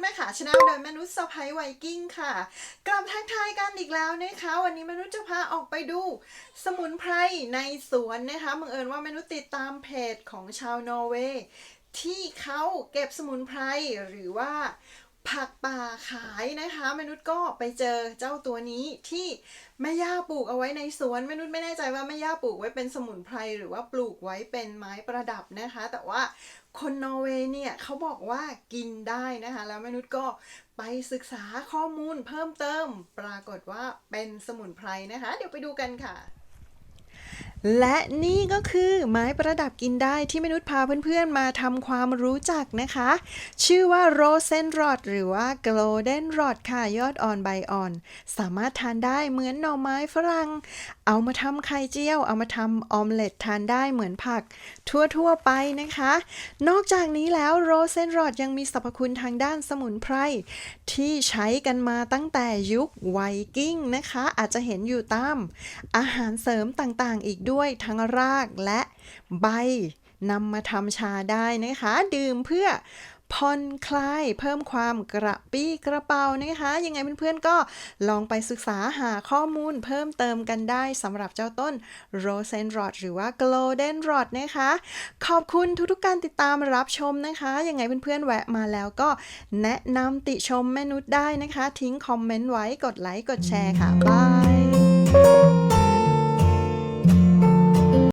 แม่ค่ะโดยไวกิ้งค่ะ กลับทักทายกันอีกแล้วนะคะ วันนี้มนุษย์จะพาออกไปดู สมุนไพรในสวนนะคะบังเอิญว่ามนุษย์ติดตามเพจของชาวนอร์เวย์ที่เขาเก็บสมุนไพรหรือว่า ผักป่าขายนะคะ มนุษย์ก็ไปเจอเจ้าตัวนี้ที่แม่ย่าปลูกเอาไว้ในสวน มนุษย์ไม่แน่ใจว่าแม่ย่าปลูกไว้เป็นสมุนไพรหรือว่าปลูกไว้เป็นไม้ประดับนะคะ แต่ว่าคนนอร์เวย์เนี่ยเขาบอกว่ากินได้นะคะ แล้วมนุษย์ก็ไปศึกษาข้อมูลเพิ่มเติม ปรากฏว่าเป็นสมุนไพรนะคะ เดี๋ยวไปดูกันค่ะ และนี่ก็คือไม้ประดับกินได้ที่มนุษย์พาเพื่อนๆมาทำความรู้จักนะคะ ชื่อว่าโรเซนรอดหรือว่าโกลเด้นรอดค่ะยอดอ่อนใบอ่อน สามารถทานได้เหมือนหน่อไม้ฝรั่ง เอามาทำไข่เจียว เอามาทำออมเล็ตทานได้เหมือนผัก ทั่วๆไปนะคะ นอกจากนี้แล้วโรเซนรอดยังมีสรรพคุณทางด้านสมุนไพรที่ใช้กันมาตั้งแต่ยุคไวกิ้งนะคะ อาจจะเห็นอยู่ตามอาหารเสริมต่างๆ อีกด้วยด้วยทั้งรากและใบนำมาทำชาได้นะคะ ดื่มเพื่อผ่อนคลายเพิ่มความกระปี้กระเป๋านะคะ ยังไงเพื่อนๆก็ลองไปศึกษาหาข้อมูลเพิ่มเติมกันได้สำหรับเจ้าต้นโรเซนรอดหรือว่า Golden Rod นะคะ ขอบคุณทุกๆการติดตามรับชมนะคะ ยังไงเพื่อนๆแวะมาแล้วก็แนะนำติชมแม่นุษย์ได้นะคะ ทิ้งคอมเมนต์ไว้กดไลค์กดแชร์ค่ะบาย